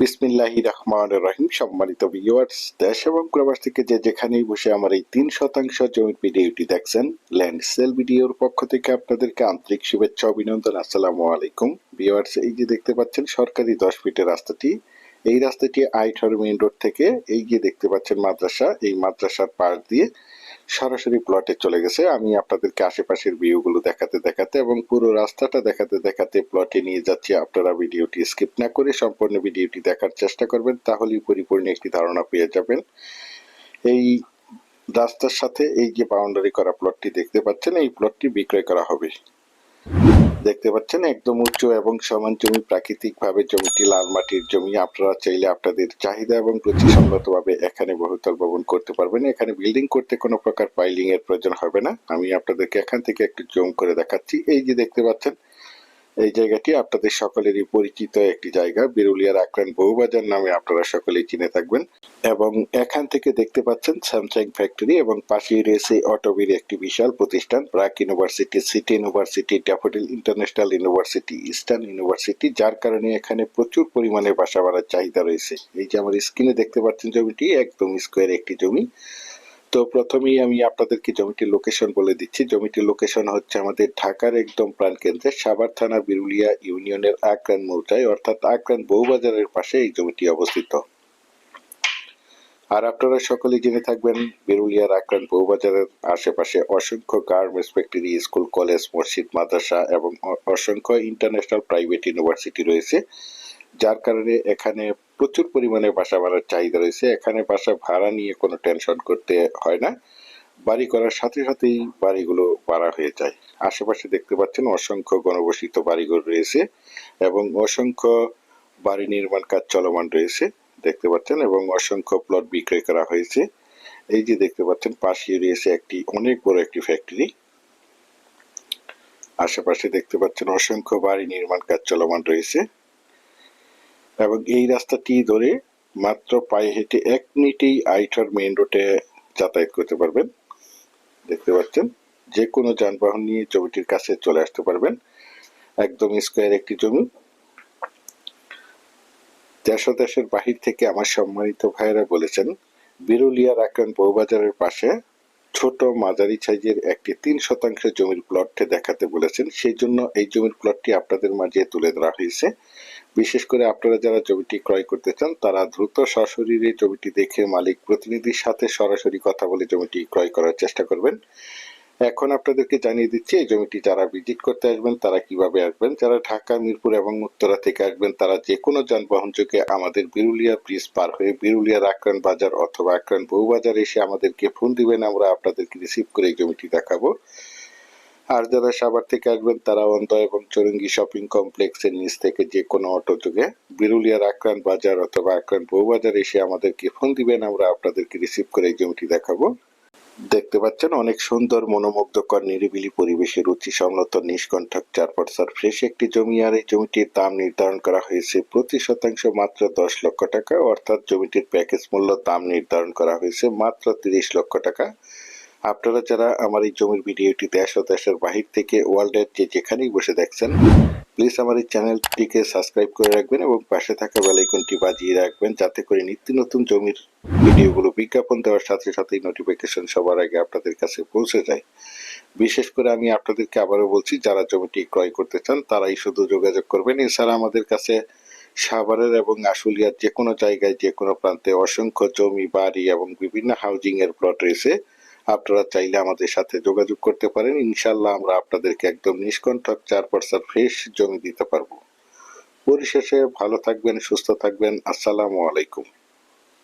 বিসমিল্লাহি রহমান রহিম। সম্মানিত ভিউয়ার্স দেশ এবং প্রবাস থেকে যে যেখানেই বসে আমার এই তিন শতাংশ জমির ভিডিওটি দেখছেন ল্যান্ড সেল ভিডিওর পক্ষ থেকে আপনাদেরকে আন্তরিক শুভেচ্ছা, অভিনন্দন, আসসালামু আলাইকুম। ভিউয়ার্স এই যে দেখতে পাচ্ছেন, সরকারি দশ ফিটের রাস্তাটি। এই রাস্তাটি আইঠর মেইন রোড থেকে এই যে দেখতে পাচ্ছেন মাদ্রাসা। এই মাদ্রাসার পাশ দিয়ে সরাসরি প্লটে চলে গেছে। আমি আপনাদেরকে আশেপাশের ভিউগুলো দেখাতে দেখাতে এবং পুরো রাস্তাটা দেখাতে দেখাতে প্লটে নিয়ে যাচ্ছি। আপনারা ভিডিওটি স্কিপ না করে সম্পূর্ণ ভিডিওটি দেখার চেষ্টা করবেন, তাহলেই পরিপূর্ণ একটি ধারণা পেয়ে যাবেন। এই রাস্তার সাথে এই যে বাউন্ডারি করা প্লটটি দেখতে পাচ্ছেন, এই প্লটটি বিক্রয় করা হবে। দেখতে পাচ্ছেন, একদম উচ্চ এবং সমান জমি প্রাকৃতিক ভাবে জমিটি লাল মাটির জমি। আপনারা চাইলে আপনাদের চাহিদা এবং রুচিসম্মতভাবে এখানে বহুতল ভবন করতে পারবেন। এখানে বিল্ডিং করতে কোনো প্রকার পাইলিং এর প্রয়োজন হবে না। আমি আপনাদেরকে এখান থেকে একটু জম করে দেখাচ্ছি। এই যে দেখতে পাচ্ছেন এই জায়গাটি আপনাদের সকলেরই পরিচিত একটি জায়গা, বিরুলিয়ার আক্রান বহুবাজার নামে আপনারা সকলেই চিনে থাকবেন। এবং এখান থেকে দেখতে পাচ্ছেন স্যামসাং ফ্যাক্টরি এবং পাশেই রয়েছে অটোবির একটি বিশাল প্রতিষ্ঠান প্রাক University, City University, Daffodil International University, Eastern University, যার কারণে এখানে প্রচুর পরিমাণে বাসা বাড়ার চাহিদা রয়েছে। এই যে আমার স্ক্রিনে দেখতে পাচ্ছেন জমিটি, একদম স্কোয়ার একটি জমি। তো প্রথমেই আমি আপনাদেরকে জমিটির লোকেশন বলে দিচ্ছি। জমিটির লোকেশন হচ্ছে আমাদের ঢাকার একদম প্রাণকেন্দ্রে সাভার থানা বিরুলিয়া ইউনিয়নের আক্রান মৌজায়, অর্থাৎ আক্রান বউবাজারের পাশে এই জমিটি অবস্থিত। আর আপনারা সকলে জেনে থাকবেন, বেরুলিয়ার আক্রান বউবাজারের আশেপাশে অসংখ্য গার্মেন্টস ফ্যাক্টরি, স্কুল, কলেজ, মসজিদ, মাদ্রাসা এবং অসংখ্য ইন্টারন্যাশনাল প্রাইভেট ইউনিভার্সিটি রয়েছে। যার কারণে এখানে প্রচুর পরিমাণে বাসা ভাড়ার চাহিদা রয়েছে। এখানে বাসা ভাড়া নিয়ে কোনো টেনশন করতে হয় না। বাড়ি করার সাথে সাথেই বাড়িগুলো ভাড়া হয়ে যায়। আশেপাশে দেখতে পাচ্ছেন অসংখ্য গণবসিত বাড়িঘর রয়েছে এবং অসংখ্য বাড়ি নির্মাণ কাজ চলমান রয়েছে, দেখতে পাচ্ছেন, এবং অসংখ্য প্লট বিক্রয় করা হয়েছে। এই যে দেখতে পাচ্ছেন, পাশেই রয়েছে একটি, অনেক বড় একটি ফ্যাক্টরি আশেপাশে দেখতে পাচ্ছেন অসংখ্য বাড়ি নির্মাণ কাজ চলমান রয়েছে। এবং এই রাস্তাটি ধরে মাত্র পায়ে হেঁটে এক মিনিটেই আইটার মেইন রোডে যাতায়াত করতে পারবেন। দেখতে পাচ্ছেন যে কোনো যানবাহন নিয়ে জমিটির কাছে চলে আসতে পারবেন। একদম স্কোয়ার একটি জমি। দেশ দেশের বাহির থেকে আমার সম্মানিত ভাইয়েরা বলেছেন, বিরুলিয়ার আক্রান বউবাজারের পাশে ছোট মাঝারি সাইজের একটি তিন শতাংশ জমির প্লটটি দেখাতে বলেছেন। সেই জন্য এই জমির প্লটটি আপনাদের মাঝে তুলে ধরা হয়েছে। বিশেষ করে আপনারা যারা জমিটি ক্রয় করতে চান, তারা দ্রুত সশরীরে জমিটি দেখে মালিক প্রতিনিধির সাথে সরাসরি কথা বলে জমিটি ক্রয় করার চেষ্টা করবেন। এখন আপনাদেরকে জানিয়ে দিচ্ছি, এই জমিটি যারা ভিজিট করতে আসবেন, তারা কীভাবে আসবেন? যারা ঢাকা, মিরপুর এবং উত্তরা থেকে আসবেন, তারা যে কোনো যানবাহন যোগে আমাদের বিরুলিয়া ব্রিজ পার হয়ে বিরুলিয়ার আক্রান বাজার অথবা আক্রান বউবাজার এসে আমাদেরকে ফোন দিবেন, আমরা আপনাদেরকে রিসিভ করে এই জমিটি দেখাবো। আর যারা সাভার থেকে আসবেন তারা অন্ধ এবং চরঙ্গি শপিং কমপ্লেক্সের নিচ থেকে যে কোনো অটো যোগে বিরুলিয়ার আক্রান বাজার অথবা আক্রান বউবাজার এসে আমাদেরকে ফোন দিবেন, আমরা আপনাদেরকে রিসিভ করে এই জমিটি দেখাবো। দেখতে পাচ্ছেন, অনেক সুন্দর, মনোমুগ্ধকর, নিরিবিলি পরিবেশে রুচি সম্মত নিষ্কণ্ঠক চার পার্সার ফ্রেশ একটি জমি, আর এই জমিটির দাম নির্ধারণ করা হয়েছে প্রতি শতাংশ মাত্র দশ লক্ষ টাকা, অর্থাৎ জমিটির প্যাকেজ মূল্য দাম নির্ধারণ করা হয়েছে মাত্র তিরিশ লক্ষ টাকা। আপনারা যারা আমার এই জমির ভিডিওটি দেশ ও দেশের বাহির থেকে ওয়ার্ল্ডের যে যেখানেই বসে দেখছেন প্লিজ আমার এই চ্যানেলটিকে সাবস্ক্রাইব করে রাখবেন এবং পাশে থাকা বেলাইকনটি বাজিয়ে রাখবেন যাতে করে নিত্য নতুন জমির ভিডিওগুলো বিজ্ঞাপন দেওয়ার সাথে সাথেই নোটিফিকেশন সবার আগে আপনাদের কাছে পৌঁছে যায়। বিশেষ করে আমি আপনাদেরকে আবারও বলছি, যারা জমিটি ক্রয় করতে চান, তারাই শুধু যোগাযোগ করবেন। এছাড়া আমাদের কাছে সাভারের এবং আশুলিয়ার যে কোনো জায়গায় যে কোনো প্রান্তে অসংখ্য জমি, বাড়ি এবং বিভিন্ন হাউজিং এর প্লট রয়েছে। আপনারা চাইলে আমাদের সাথে যোগাযোগ করতে পারেন। ইনশাল্লাহ আমরা আপনাদেরকে একদম নিষ্কণ্ঠক চার পার্সেন্ট ফ্রেশ জমি দিতে পারব। পরিশেষে ভালো থাকবেন, সুস্থ থাকবেন। আসসালামু আলাইকুম।